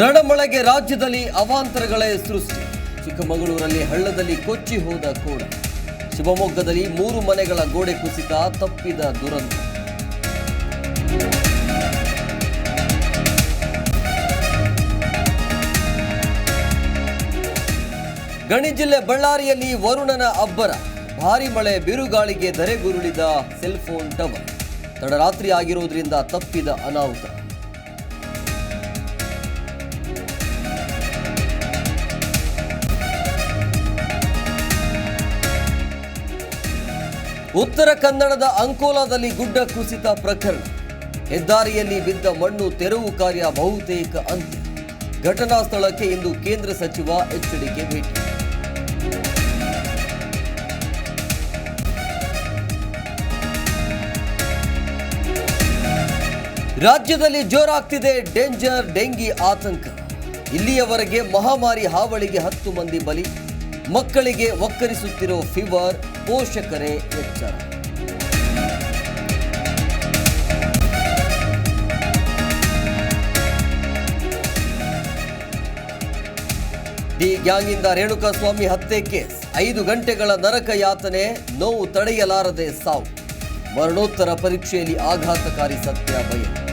ರಣಮಳೆಗೆ ರಾಜ್ಯದಲ್ಲಿ ಅವಾಂತರಗಳೇ ಸೃಷ್ಟಿ. ಚಿಕ್ಕಮಗಳೂರಲ್ಲಿ ಹಳ್ಳದಲ್ಲಿ ಕೊಚ್ಚಿ ಹೋದ ಕೋಡ. ಶಿವಮೊಗ್ಗದಲ್ಲಿ ಮೂರು ಮನೆಗಳ ಗೋಡೆ ಕುಸಿತ ತಪ್ಪಿದ ದುರಂತ. ಗಣಿ ಜಿಲ್ಲೆ ಬಳ್ಳಾರಿಯಲ್ಲಿ ವರುಣನ ಅಬ್ಬರ. ಭಾರಿ ಮಳೆ, ಬಿರುಗಾಳಿಗೆ ಧರೆಗುರುಳಿದ ಸೆಲ್ಫೋನ್ ಟವರ್. ತಡರಾತ್ರಿ ಆಗಿರೋದ್ರಿಂದ ತಪ್ಪಿದ ಅನಾಹುತ. ಉತ್ತರ ಕನ್ನಡದ ಅಂಕೋಲಾದಲ್ಲಿ ಗುಡ್ಡ ಕುಸಿತ ಪ್ರಕರಣ. ಹೆದ್ದಾರಿಯಲ್ಲಿ ಬಿದ್ದ ಮಣ್ಣು ತೆರವು ಕಾರ್ಯ ಬಹುತೇಕ ಅಂತ್ಯ. ಘಟನಾ ಸ್ಥಳಕ್ಕೆ ಇಂದು ಕೇಂದ್ರ ಸಚಿವ ಎಚ್ಡಿಕೆ ಭೇಟಿ. ರಾಜ್ಯದಲ್ಲಿ ಜೋರಾಗ್ತಿದೆ ಡೇಂಜರ್, ಡೆಂಗಿ ಆತಂಕ. ಇಲ್ಲಿಯವರೆಗೆ ಮಹಾಮಾರಿ ಹಾವಳಿಗೆ ಹತ್ತು ಮಂದಿ ಬಲಿ. ಮಕ್ಕಳಿಗೆ ಒಕ್ಕರಿಸುತ್ತಿರೋ ಫೀವರ್ ಪೋಷಕರೇ ಎಚ್ಚರ. ಡಿ ಗ್ಯಾಂಗಿಂದ ರೇಣುಕಾಸ್ವಾಮಿ ಹತ್ಯೆ ಕೇಸ್. ಐದು ಗಂಟೆಗಳ ನರಕ ಯಾತನೆ, ನೋವು ತಡೆಯಲಾರದೆ ಸಾವು. ಮರಣೋತ್ತರ ಪರೀಕ್ಷೆಯಲ್ಲಿ ಆಘಾತಕಾರಿ ಸತ್ಯ ಬಯಲು.